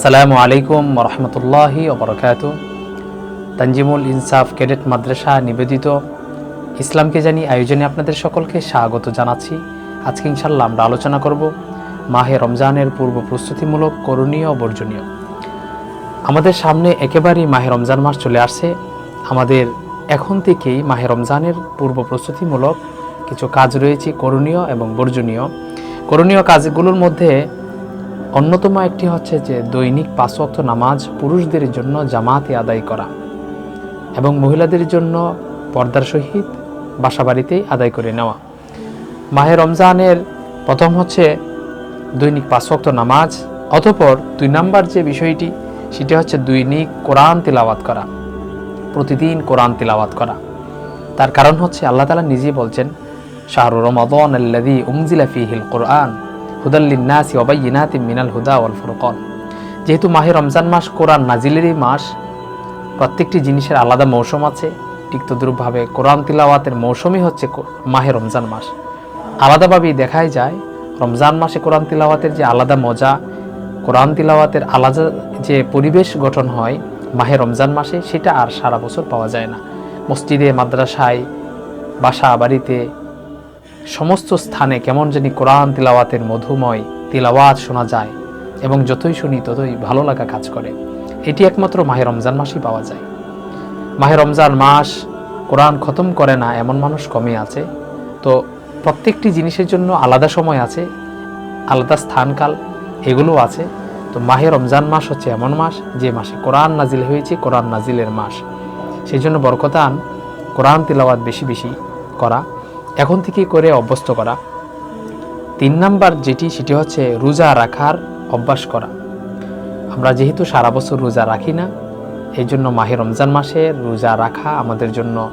আসসালামু আলাইকুম রহমতুল্লাহি ওবরকাত তানজিমুল ইনসাফ ক্যাডেট মাদ্রাসা নিবেদিত। ইসলামকে জানি আয়োজনে আপনাদের সকলকে স্বাগত জানাচ্ছি। আজকে ইনশাল্লাহ আমরা আলোচনা করব মাহে রমজানের পূর্ব প্রস্তুতিমূলক করণীয় বর্জনীয়। আমাদের সামনে একেবারেই মাহে রমজান মাস চলে আসছে। আমাদের এখন থেকেই মাহে রমজানের পূর্ব প্রস্তুতিমূলক কিছু কাজ রয়েছে করণীয় এবং বর্জনীয়। করণীয় কাজগুলোর মধ্যে অন্যতম একটি হচ্ছে যে দৈনিক পাঁচ ওয়াক্ত নামাজ পুরুষদের জন্য জামাতে আদায় করা এবং মহিলাদের জন্য পর্দার সহিত বাসাবাড়িতেই আদায় করে নেওয়া। মাহে রমজানের প্রথম হচ্ছে দৈনিক পাঁচ ওয়াক্ত নামাজ, অতঃপর দুই নাম্বার যে বিষয়টি, সেটি হচ্ছে দৈনিক কোরআন তিলাওয়াত করা, প্রতিদিন কোরআন তিলাওয়াত করা। তার কারণ হচ্ছে আল্লাহ তালা নিজেই বলছেন, শাহরু রমাদন আল্লাদি উমজিলা কোরআন। হুদাল্লিনাসি ওবাইনাতি মিনাল হুদা ওয়াল ফুরকন। যেহেতু মাহে রমজান মাস কোরআন নাজিলেরই মাস, প্রত্যেকটি জিনিসের আলাদা মৌসুম আছে, ঠিক তদ্রূপভাবে কোরআন তিলাওয়াতের মৌসুমই হচ্ছে মাহে রমজান মাস। আলাদাভাবেই দেখাই যায়, রমজান মাসে কোরআন তিলাওয়াতের যে আলাদা মজা, কোরআন তিলাওয়াতের আলাদা যে পরিবেশ গঠন হয় মাহে রমজান মাসে, সেটা আর সারা বছর পাওয়া যায় না। মসজিদে, মাদ্রাসায়, বাসা, বাড়িতে সমস্ত স্থানে কেমন জানি কোরআন তিলাওয়াতের মধুময় তিলাওয়াত শোনা যায় এবং যতই শুনি ততই ভালো লাগা কাজ করে। এটি একমাত্র মাহে রমজান মাসই পাওয়া যায়। মাহে রমজান মাস কোরআন খতম করে না এমন মানুষ কমই আছে। তো প্রত্যেকটি জিনিসের জন্য আলাদা সময় আছে, আলাদা স্থানকাল, এগুলো আছে। তো মাহে রমজান মাস হচ্ছে এমন মাস যে মাসে কোরআন নাজিল হয়েছে, কোরআন নাজিলের মাস। সেই জন্য বরকতান কোরআন তিলাওয়াত বেশি বেশি করা। এখন থেকে করে অভ্যস্ত করা। তিন নাম্বার যেটি, সেটি হচ্ছে রোজা রাখার অভ্যাস করা। আমরা যেহেতু সারা বছর রোজা রাখি না, এই জন্য মাহে রমজান মাসে রোজা রাখা আমাদের জন্য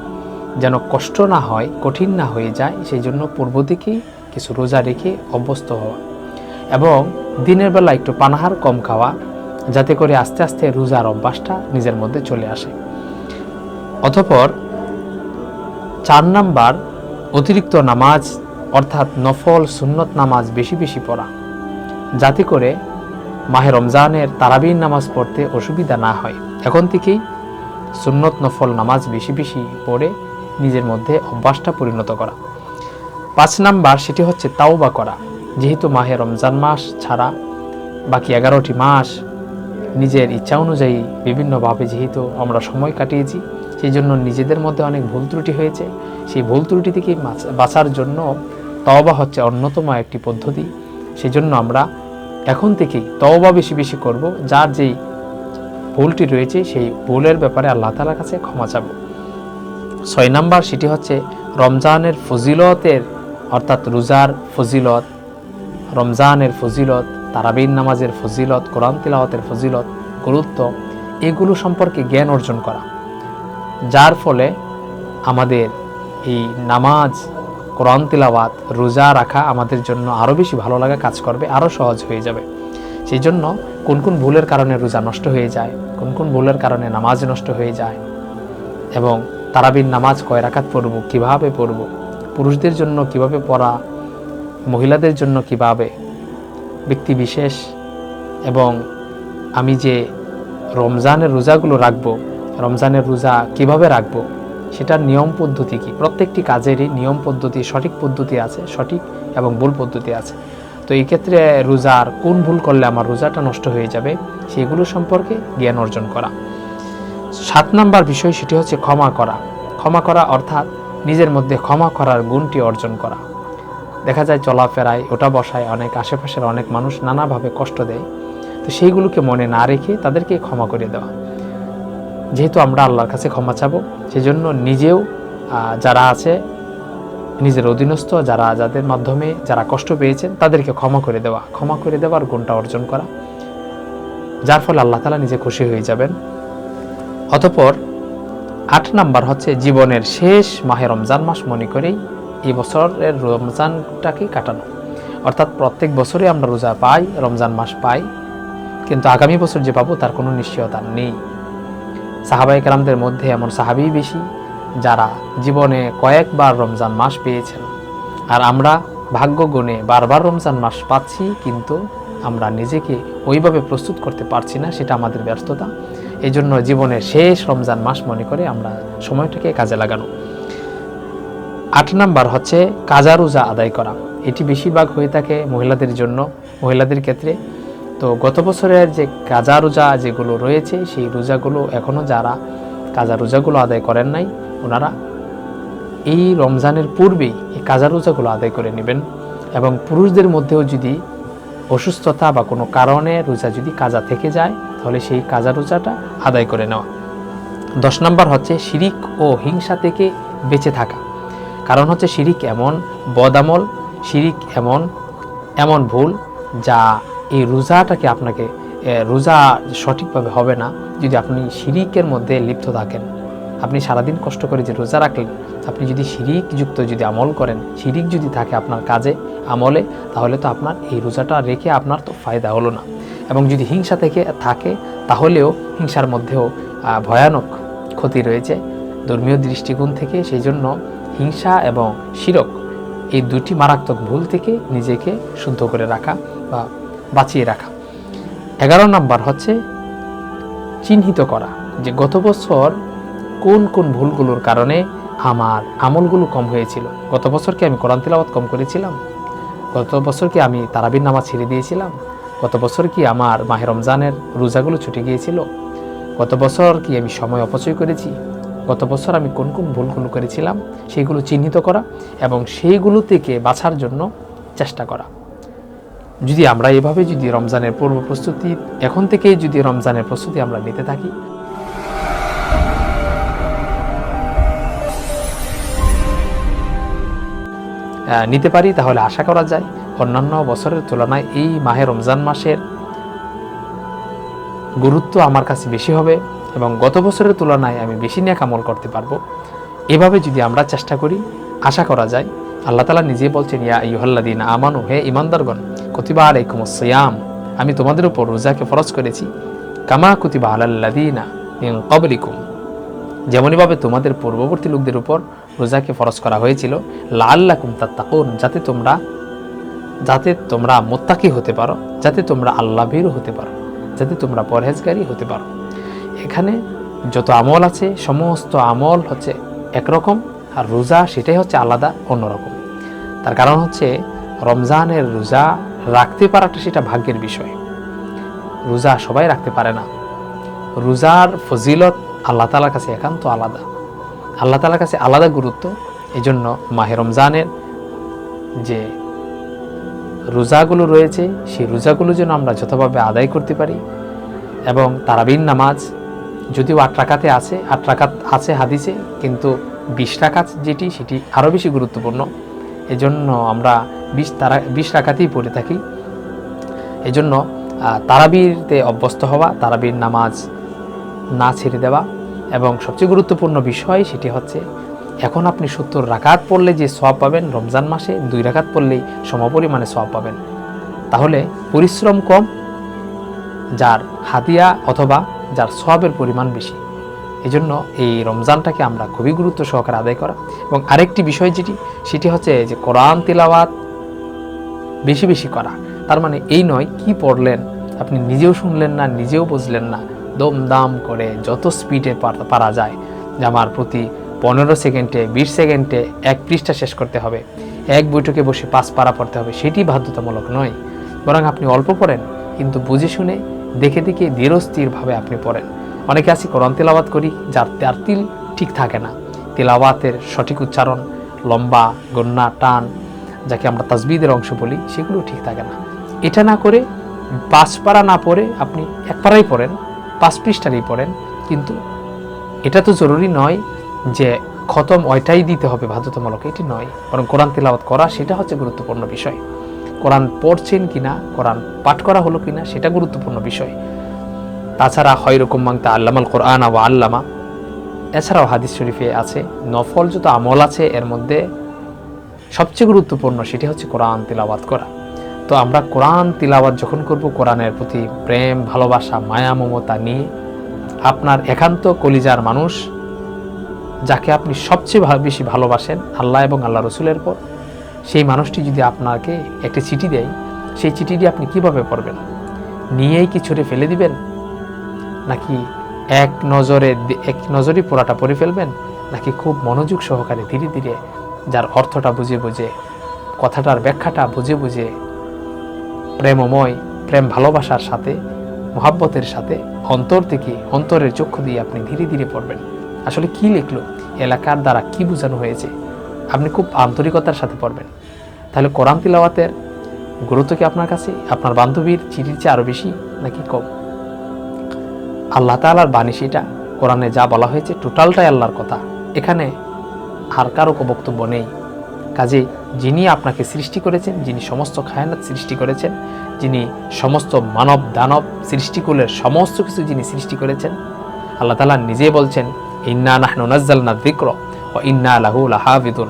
যেন কষ্ট না হয়, কঠিন না হয়ে যায়, সেই জন্য পূর্ব দিকেই কিছু রোজা রেখে অভ্যস্ত হওয়া। এবং দিনের বেলা একটু পানাহার কম খাওয়া, যাতে করে আস্তে আস্তে রোজার অভ্যাসটা নিজের মধ্যে চলে আসে। অতঃপর চার নাম্বার অতিরিক্ত নামাজ, অর্থাৎ নফল সুন্নত নামাজ বেশি বেশি পড়া। যাতে করে মাহে রমজানের তারাবির নামাজ পড়তে অসুবিধা না হয়। এখন থেকেই সুন্নত নফল নামাজ বেশি বেশি পড়ে নিজের মধ্যে অভ্যাসটা পরিণত করা। পাঁচ নাম্বার সেটি হচ্ছে তাওবা করা। যেহেতু মাহে রমজান মাস ছাড়া বাকি এগারোটি মাস নিজের ইচ্ছা অনুযায়ী বিভিন্নভাবে যেহেতু আমরা সময় কাটিয়েছি, সেই জন্য নিজেদের মধ্যে অনেক ভুল ত্রুটি হয়েছে। সেই ভুল ত্রুটি থেকে বাঁচার জন্য তওবা হচ্ছে অন্যতম একটি পদ্ধতি। সেই জন্য আমরা এখন থেকেই তওবা বেশি বেশি করব। যার যেই ভুলটি রয়েছে সেই ভুলের ব্যাপারে আল্লাহ তালার কাছে ক্ষমা চাবো। ছয় নাম্বার সেটি হচ্ছে রমজানের ফজিলতের, অর্থাৎ রোজার ফজিলত, রমজানের ফজিলত তারাবিন নামাজের ফজিলত, কোরআন তিলাওয়াতের ফজিলত, গুরুত্ব, এগুলো সম্পর্কে জ্ঞান অর্জন করা। যার ফলে আমাদের এই নামাজ, কোরআন তিলাওয়াত, রোজা রাখা আমাদের জন্য আরও বেশি ভালো লাগা কাজ করবে আরও সহজ হয়ে যাবে। সেই জন্য কোন কোন ভুলের কারণে রোজা নষ্ট হয়ে যায়, কোন কোন ভুলের কারণে নামাজ নষ্ট হয়ে যায়, এবং তারাবির নামাজ কয় রাখাত পড়ব, কীভাবে পড়ব, পুরুষদের জন্য কীভাবে পড়া, মহিলাদের জন্য কীভাবে, ব্যক্তি বিশেষ, এবং আমি যে রমজানের রোজাগুলো রাখব, রমজানের রোজা কীভাবে রাখব সেটার নিয়ম পদ্ধতি কি? প্রত্যেকটি কাজেরই নিয়ম পদ্ধতি, সঠিক পদ্ধতি আছে, সঠিক এবং ভুল পদ্ধতি আছে। তো এই ক্ষেত্রে রোজার কোন ভুল করলে আমার রোজাটা নষ্ট হয়ে যাবে, সেগুলো সম্পর্কে জ্ঞান অর্জন করা। সাত নাম্বার বিষয় সেটি হচ্ছে ক্ষমা করা। ক্ষমা করা অর্থাৎ নিজের মধ্যে ক্ষমা করার গুণটি অর্জন করা। দেখা যায় চলাফেরায়, ওটা বসায়, অনেক আশেপাশের অনেক মানুষ নানাভাবে কষ্ট দেয়। তো সেইগুলোকে মনে না রেখে তাদেরকে ক্ষমা করে দেওয়া। যেহেতু আমরা আল্লাহর কাছে ক্ষমা চাবো, সেজন্য নিজেও যারা আছে, নিজের অধীনস্থ, যারা যাদের মাধ্যমে যারা কষ্ট পেয়েছেন, তাদেরকে ক্ষমা করে দেওয়া। ক্ষমা করে দেওয়ার গুণটা অর্জন করা। যার ফলে আল্লাহ তালা নিজে খুশি হয়ে যাবেন। অতপর আট নাম্বার হচ্ছে জীবনের শেষ মাহে রমজান মাস মনে করেই এই বছরের রমজানটাকে কাটানো। অর্থাৎ প্রত্যেক বছরে আমরা রোজা পাই, রমজান মাস পাই, কিন্তু আগামী বছর যে পাবো, তার কোনো নিশ্চয়তা নেই। সাহাবাই কালামদের মধ্যে এমন সাহাবি বেশি, যারা জীবনে কয়েকবার রমজান মাস পেয়েছেন। আর আমরা ভাগ্য গুণে বারবার রমজান মাস পাচ্ছি, কিন্তু আমরা নিজেকে ওইভাবে প্রস্তুত করতে পারছি না, সেটা আমাদের ব্যর্থতা। এই জন্য জীবনের শেষ রমজান মাস মনে করে আমরা সময়টাকে কাজে লাগানো। আট নাম্বার হচ্ছে কাজা রোজা আদায় করা। এটি বেশিরভাগ হয়ে থাকে মহিলাদের জন্য। মহিলাদের ক্ষেত্রে তো গত বছরের যে কাজা রোজা যেগুলো রয়েছে, সেই রোজাগুলো এখনও যারা কাজা রোজাগুলো আদায় করেন নাই, ওনারা এই রমজানের পূর্বেই এই কাজা রোজাগুলো আদায় করে নেবেন। এবং পুরুষদের মধ্যেও যদি অসুস্থতা বা কোনো কারণে রোজা যদি কাজা থেকে যায়, তাহলে সেই কাজা রোজাটা আদায় করে নেওয়া। দশ নম্বর হচ্ছে শিরিক ও হিংসা থেকে বেঁচে থাকা। কারণ হচ্ছে শিরিক এমন বদামল শিরিক এমন এমন ভুল যা এই রোজাটাকে আপনাকে রোজা সঠিকভাবে হবে না যদি আপনি শিরিকের মধ্যে লিপ্ত থাকেন। আপনি সারাদিন কষ্ট করে যে রোজা রাখলেন, আপনি যদি শিরিক যুক্ত যদি আমল করেন, শিরিক যদি থাকে আপনার কাজে, আমলে, তাহলে তো আপনার এই রোজাটা রেখে আপনার তো ফায়দা হলো না। এবং যদি হিংসা থেকে থাকে, তাহলেও হিংসার মধ্যেও ভয়ানক ক্ষতি রয়েছে। ধর্মীয় দৃষ্টিকোণ থেকে সেই জন্য হিংসা এবং শিরক এই দুটি মারাত্মক ভুল থেকে নিজেকে শুদ্ধ করে রাখা বা বাঁচিয়ে রাখা। এগারো নাম্বার হচ্ছে চিহ্নিত করা যে গত বছর কোন কোন ভুলগুলোর কারণে আমার আমলগুলো কম হয়েছিল। গত বছর কি আমি কোরআন তিলাওয়াত কম করেছিলাম। গত বছর কি আমি তারাবির নামাজ ছেড়ে দিয়েছিলাম। গত বছর কি আমার মাহে রমজানের রোজাগুলো ছুটে গিয়েছিল। গত বছর কি আমি সময় অপচয় করেছি। গত বছর আমি কোন কোন ভুলগুলো করেছিলাম সেইগুলো চিহ্নিত করা এবং সেইগুলো থেকে বাছার জন্য চেষ্টা করা। যদি আমরা এভাবে যদি রমজানের পূর্ব প্রস্তুতি, এখন থেকে যদি রমজানের প্রস্তুতি আমরা নিতে থাকি। নিতে পারি, তাহলে আশা করা যায় অন্যান্য বছরের তুলনায় এই মাহে রমজান মাসের গুরুত্ব আমার কাছে বেশি হবে এবং গত বছরের তুলনায় আমি বেশি নিয়ে কামল করতে পারব। এভাবে যদি আমরা চেষ্টা করি, আশা করা যায়, আল্লাহ তালা নিজে বলছেন, ইয়া ইহল্লাদিন আমানু, হে ইমানদারগণ কতিবা আলাইকুম সিয়াম আমি তোমাদের উপর রোজাকে ফরজ করেছি। কামা কুতিবা আলাল্লাদিনা কবলিকুম যেমনইভাবে তোমাদের পূর্ববর্তী লোকদের উপর রোজাকে ফরজ করা হয়েছিল লাল্লাকুম তাত্তাকুন, যাতে তোমরা যাতে তোমরা মোত্তাকি হতে পারো, যাতে তোমরা আল্লাহ ভীরও হতে পারো, যাতে তোমরা পরহেজগারী হতে পারো। এখানে যত আমল আছে, সমস্ত আমল হচ্ছে একরকম আর রোজা সেটাই হচ্ছে আলাদা, অন্যরকম। তার কারণ হচ্ছে রমজানের রোজা রাখতে পারাটা সেটা ভাগ্যের বিষয়। রোজা সবাই রাখতে পারে না। রোজার ফজিলত আল্লাহ তালার কাছে একান্ত আলাদা। আল্লাহ তালার কাছে আলাদা গুরুত্ব। এই জন্য মাহে রমজানের যে রোজাগুলো রয়েছে, সেই রোজাগুলো যেন আমরা যথাভাবে আদায় করতে পারি এবং তারাবিন নামাজ যদিও আট রাকাতে আছে, আট রাকাত আছে হাদিসে, কিন্তু বিশ রাকাত যেটি, সেটি আরও বেশি গুরুত্বপূর্ণ। এজন্য আমরা বিশ তারা, বিশ রাখাতেই পড়ে থাকি। এজন্য তারাবিরতে অভ্যস্ত হওয়া, তারাবির নামাজ না ছেড়ে দেওয়া এবং সবচেয়ে গুরুত্বপূর্ণ বিষয় সেটি হচ্ছে, এখন আপনি সত্তর রাকাত পড়লে যে সব পাবেন, রমজান মাসে দুই রাকাত পড়লেই সমপরিমাণে সব পাবেন। তাহলে পরিশ্রম কম, যার হাতিয়া অথবা যার সবের পরিমাণ বেশি। এজন্য এই রমজানটাকে আমরা খুবই গুরুত্ব সহকারে আদায় করা। এবং আরেকটি বিষয় যেটি, সেটি হচ্ছে যে কোরআন তিলাওয়াত বেশি বেশি করা। তার মানে এই নয়, কি পড়লেন, আপনি নিজেও শুনলেন না, নিজেও বুঝলেন না, দমদাম করে যত স্পিডে পারা যায়, যে আমার প্রতি পনেরো সেকেন্ডে, বিশ সেকেন্ডে এক পৃষ্ঠা শেষ করতে হবে, এক বৈঠকে বসে পাঁচ পারা পড়তে হবে, সেটি বাধ্যতামূলক নয়। বরং আপনি অল্প পড়েন, কিন্তু বুঝে শুনে, দেখে দেখে ধীরস্থিরভাবে আপনি পড়েন। অনেকে আছি, কোরআন তেলাওয়াত করি, যার তার তিল ঠিক থাকে না। তেলাওয়াতের সঠিক উচ্চারণ, লম্বা গন্যা টান, যাকে আমরা তাজবিদের অংশ বলি, সেগুলো ঠিক থাকে না। এটা না করে পাঁচ পারা না পড়ে আপনি এক পাড়াই পড়েন, পাঁচ পৃষ্ঠারই পড়েন, কিন্তু এটা তো জরুরি নয় যে খতম ওইটাই দিতে হবে বাধ্যতামূলক, এটি নয়। বরং কোরআন তেলাওয়াত করা, সেটা হচ্ছে গুরুত্বপূর্ণ বিষয়। কোরআন পড়ছেন কিনা, কোরআন পাঠ করা হলো কিনা, সেটা গুরুত্বপূর্ণ বিষয়। তাছাড়া হয়রকম মাংতা আল্লামাল কোরআন আওয়া আল্লামা। এছাড়াও হাদিস শরীফে আছে, নফল যত আমল আছে, এর মধ্যে সবচেয়ে গুরুত্বপূর্ণ সেটি হচ্ছে কোরআন তিলাওয়াত করা। তো আমরা কোরআন তিলাওয়াত যখন করব, কোরআনের প্রতি প্রেম, ভালোবাসা, মায়া, মমতা নিয়ে আপনার একান্ত কলিজার মানুষ যাকে আপনি সবচেয়ে বেশি ভালোবাসেন, আল্লাহ এবং আল্লাহ রসুলের পর, সেই মানুষটি যদি আপনাকে একটি চিঠি দেয়, সেই চিঠিটি আপনি কীভাবে পড়বেন? নিয়েই কি ছুটে ফেলে দিবেন? নাকি এক নজরে এক নজরই পড়াটা পড়ে ফেলবেন? নাকি খুব মনোযোগ সহকারে ধীরে ধীরে যার অর্থটা বুঝে বুঝে, কথাটার ব্যাখ্যাটা বুঝে বুঝে, প্রেমময়, প্রেম ভালোবাসার সাথে, মহাব্বতের সাথে, অন্তর থেকে অন্তরের চক্ষু দিয়ে আপনি ধীরে ধীরে পড়বেন। আসলে কি লিখলো? এলাকার দ্বারা কি বোঝানো হয়েছে? আপনি খুব আন্তরিকতার সাথে পড়বেন। তাহলে কোরআন তিলাওয়াতের গুরুত্ব কি আপনার কাছে? আপনার বান্ধবীর চিঠির চেয়ে আরও বেশি নাকি কম? আল্লাহ তালার বাণী সেটা কোরআনে যা বলা হয়েছে টোটালটাই আল্লাহর কথা। এখানে আর কারও বক্তব্য নেই। কাজে যিনি আপনাকে সৃষ্টি করেছেন, যিনি সমস্ত খায়ানাত সৃষ্টি করেছেন, যিনি সমস্ত মানব দানব সৃষ্টিকুলের সমস্ত কিছু যিনি সৃষ্টি করেছেন, আল্লাহ তালা নিজে বলছেন, ইন্না নাহনু নাজ্জালনা যিকর ও ইন্না লাহু লাহাফিদুন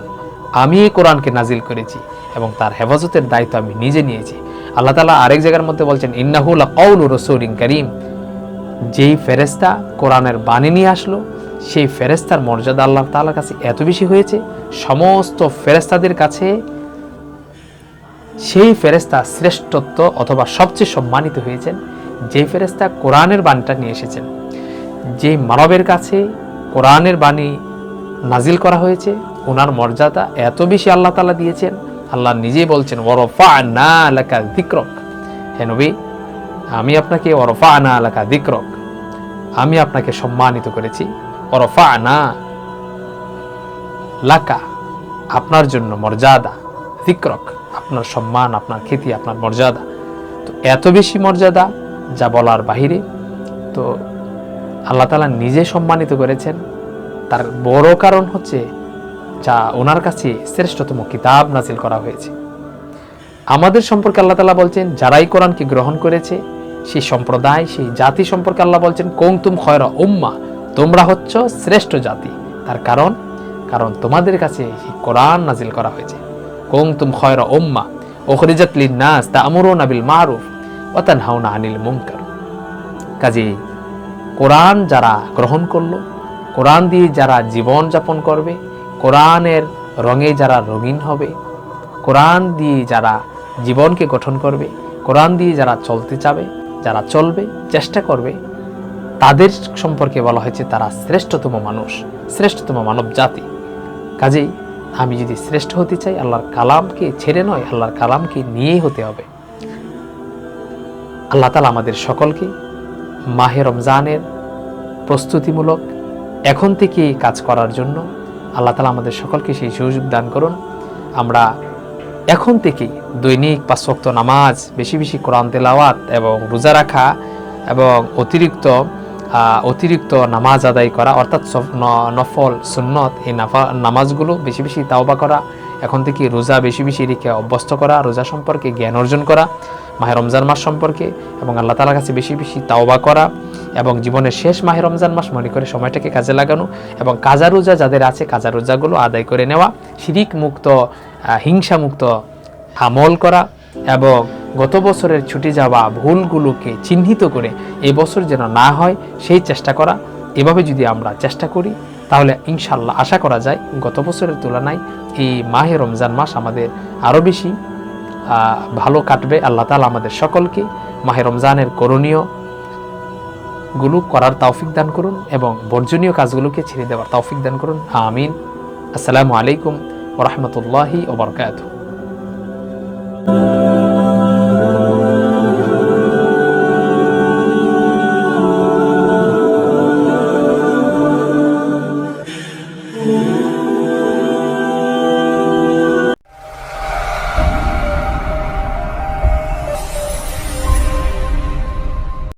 আমি এই কোরআনকে নাজিল করেছি এবং তার হেফাজতের দায়িত্ব আমি নিজে নিয়েছি। আল্লাহ তালা আরেক জায়গার মধ্যে বলছেন, ইন্নাহু লা কওলু রসুলিন করিম। যেই ফেরেস্তা কোরআনের বাণী নিয়ে আসলো, সেই ফেরেস্তার মর্যাদা আল্লাহ তাআলার কাছে এত বেশি হয়েছে, সমস্ত ফেরেস্তাদের কাছে সেই ফেরেস্তা শ্রেষ্ঠত্ব অথবা সবচেয়ে সম্মানিত হয়েছেন, যেই ফেরেস্তা কোরআনের বাণীটা নিয়ে এসেছেন। যে মানবের কাছে কোরআনের বাণী নাজিল করা হয়েছে ওনার মর্যাদা এত বেশি আল্লাহ তালা দিয়েছেন। আল্লাহ নিজেই বলছেন ওরফা না এলাকা দিক্রক হে নবী আমি আপনাকে ওরফা আনা এলাকা দিক্রক। আমি আপনাকে সম্মানিত করেছি। ওরফা না লাকা আপনার জন্য মর্যাদা। দিক্রক, আপনার সম্মান, আপনার খ্যাতি, আপনার মর্যাদা। তো এত বেশি মর্যাদা যা বলার বাহিরে, তো আল্লাহ তালা নিজে সম্মানিত করেছেন। তার বড় কারণ হচ্ছে যা ওনার কাছে শ্রেষ্ঠতম কিতাব নাজিল করা হয়েছে। আমাদের সম্পর্কে আল্লাহ তালা বলছেন, যারাই কোরআনকে গ্রহণ করেছে সেই সম্প্রদায়, সেই জাতি সম্পর্কে আল্লাহ বলছেন কৌতুম খয়রা উম্মা? তোমরা হচ্ছ শ্রেষ্ঠ জাতি। তার কারণ কারণ তোমাদের কাছে কোরআন নাজিল করা হয়েছে। কৌতুম খয়রা উম্মা? ওখরিজাত লিন্নাস তা আমরুনা বিল মারুফ ওয়া তানহাউনা আনিল মুনকার। কাজে কোরআন যারা গ্রহণ করল, কোরআন দিয়ে যারা জীবন যাপন করবে, কোরআনের রঙে যারা রঙিন হবে, কোরআন দিয়ে যারা জীবনকে গঠন করবে, কোরআন দিয়ে যারা চলতে চাবে যারা চলবে, চেষ্টা করবে, তাদের সম্পর্কে বলা হয়েছে তারা শ্রেষ্ঠতম মানুষ, শ্রেষ্ঠতম মানব জাতি। কাজেই আমি যদি শ্রেষ্ঠ হতে চাই, আল্লাহর কালামকে ছেড়ে নয়, আল্লাহর কালামকে নিয়েই হতে হবে। আল্লাহ তালা আমাদের সকলকে মাহে রমজানের প্রস্তুতিমূলক এখন থেকে কাজ করার জন্য আল্লাহ তালা আমাদের সকলকে সেই সুযোগ দান করুন। আমরা এখন থেকে দৈনিক পাঁচ ওয়াক্ত নামাজ, বেশি বেশি কোরআন তেলাওয়াত এবং রোজা রাখা এবং অতিরিক্ত অতিরিক্ত নামাজ আদায় করা অর্থাৎ নফল সুন্নত এই নামাজগুলো বেশি বেশি তাওবা করা, এখন থেকে রোজা বেশি বেশি রেখে অভ্যস্ত করা, রোজা সম্পর্কে জ্ঞান অর্জন করা, মাহে রমজান মাস সম্পর্কে এবং আল্লাহ তালার কাছে বেশি বেশি তাওবা করা এবং জীবনের শেষ মাহে রমজান মাস মনে করে সময়টাকে কাজে লাগানো এবং কাজা রোজা যাদের আছে, কাজা রোজাগুলো আদায় করে নেওয়া, শিরিক মুক্ত আহ, হিংসা মুক্ত আমল করা এবং গত বছরের ছুটে যাওয়া ভুলগুলোকে চিহ্নিত করে এবছর যেন না হয় সেই চেষ্টা করা। এভাবে যদি আমরা চেষ্টা করি তাহলে ইনশাল্লাহ আশা করা যায় গত বছরের তুলনায় এই মাহে রমজান মাস আমাদের আরও বেশি ভালো কাটবে। আল্লাহ তালা আমাদের সকলকে মাহে রমজানের করণীয়গুলো করার তৌফিক দান করুন এবং বর্জনীয় কাজগুলোকে ছেড়ে দেওয়ার তৌফিক দান করুন। আমিন। আসসালামু আলাইকুম। ওরহমতুল্লাহি ওবরকাত